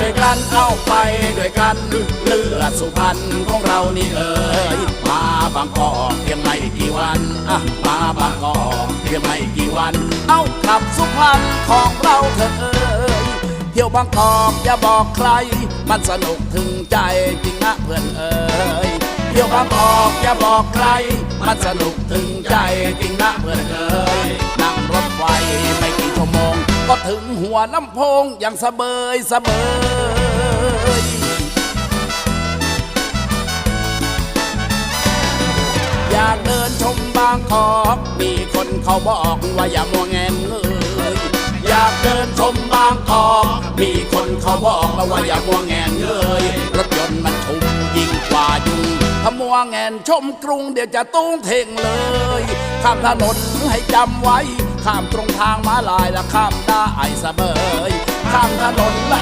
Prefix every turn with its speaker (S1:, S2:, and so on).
S1: ด้วยกันเอาไปด้วยกันเลือดสุพรรณของเรานี่เอ่ยมาบางกอกเพียงไม่กี่วันอะมาบางกอกเพียงไม่กี่วัน เอากลับสุพรรณของเราเถอะเอ่ยเที่ยวบางกอกอย่าบอกใคร มันสนุกถึงใจจริงนะเพื่อนเอ่ยเที่ยวบางกอกอย่าบอกใคร มันสนุกถึงใจจริงนะเพื่อนเอ่ย ก็ถึงหัวลำโพงอย่างสะเบยสะเบย อยากเดินชมบางกอกมีคนเขาบอกว่าอย่ามัวแงนเงยอยากเดินชมบางกอกมีคนเขาบอกว่าอย่ามัวแงนเงยรถยนต์มันชุมยิ่งกว่ายุงถ้ามัวแงนชมกรุงเดี๋ยวจะตุ้งเท่งเลยข้ามถนนให้จำไว้ ข้ามตรงทางม้าลายและข้ามได้สะเสมอ